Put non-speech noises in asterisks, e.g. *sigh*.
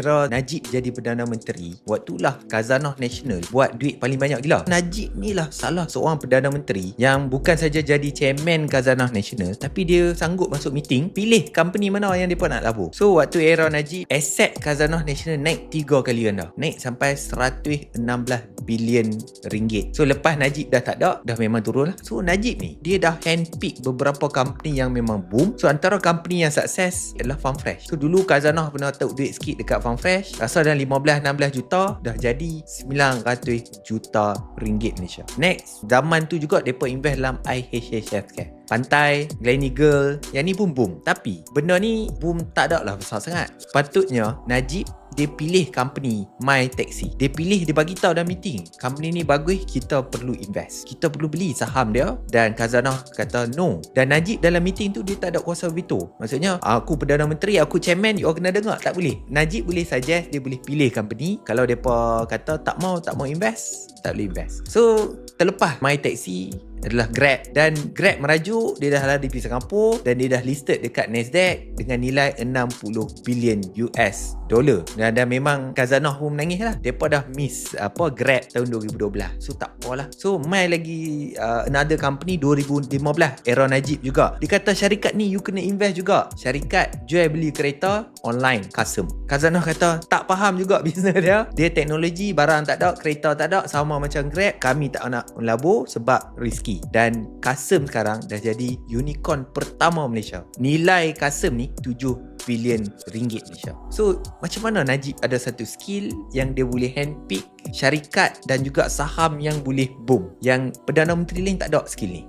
Era Najib jadi Perdana Menteri, waktulah Khazanah Nasional buat duit paling banyak gila. Najib ni lah salah seorang Perdana Menteri yang bukan saja jadi chairman Khazanah Nasional, tapi dia sanggup masuk meeting, pilih company mana yang mereka nak labur. So, waktu era Najib, aset Khazanah Nasional naik 3 kali ganda. Naik sampai 116 bilion ringgit. So, lepas Najib dah tak ada, dah memang turun lah. So, Najib ni, dia dah handpick beberapa company yang memang boom. So, antara company yang sukses adalah Farm Fresh. So, dulu Khazanah pernah tahu duit sikit dekat Farm Fresh. Rasa dah 15-16 juta, dah jadi 900 juta ringgit Malaysia. Next, zaman tu juga mereka invest dalam IHH Healthcare. Pantai, Gleneagle, yang ni boom boom. Tapi benda ni boom tak ada lah besar sangat. Sepatutnya Najib dia pilih company My Taxi. Dia pilih dia bagi tahu dalam meeting. Company ni bagus, kita perlu invest. Kita perlu beli saham dia dan Khazanah kata no. Dan Najib dalam meeting tu dia tak ada kuasa veto. Maksudnya aku Perdana Menteri, aku chairman, you all kena dengar. Tak boleh. Najib boleh suggest, dia boleh pilih company. Kalau depa kata tak mau, tak mau invest, tak boleh invest. So, terlepas My Taxi adalah Grab. Dan Grab merajuk dia dah ada di Singapura dan dia dah listed dekat Nasdaq dengan nilai 60 bilion US dollar. Dan, dan memang Khazanah pun menangis lah. Mereka dah miss apa Grab tahun 2012 so tak apa lah. So mai lagi uh, another company 2015 era Najib juga. Dia kata syarikat ni you kena invest juga. Syarikat jual beli kereta online custom Khazanah kata tak faham juga *laughs* bisnes dia dia teknologi barang tak ada kereta tak ada sama macam Grab kami tak nak melabur sebab risky dan Kasem sekarang dah jadi unicorn pertama Malaysia. Nilai Kasem ni 7 bilion ringgit Malaysia. So, macam mana Najib ada satu skill yang dia boleh handpick syarikat dan juga saham yang boleh boom. Yang Perdana Menteri lain tak ada skill ni.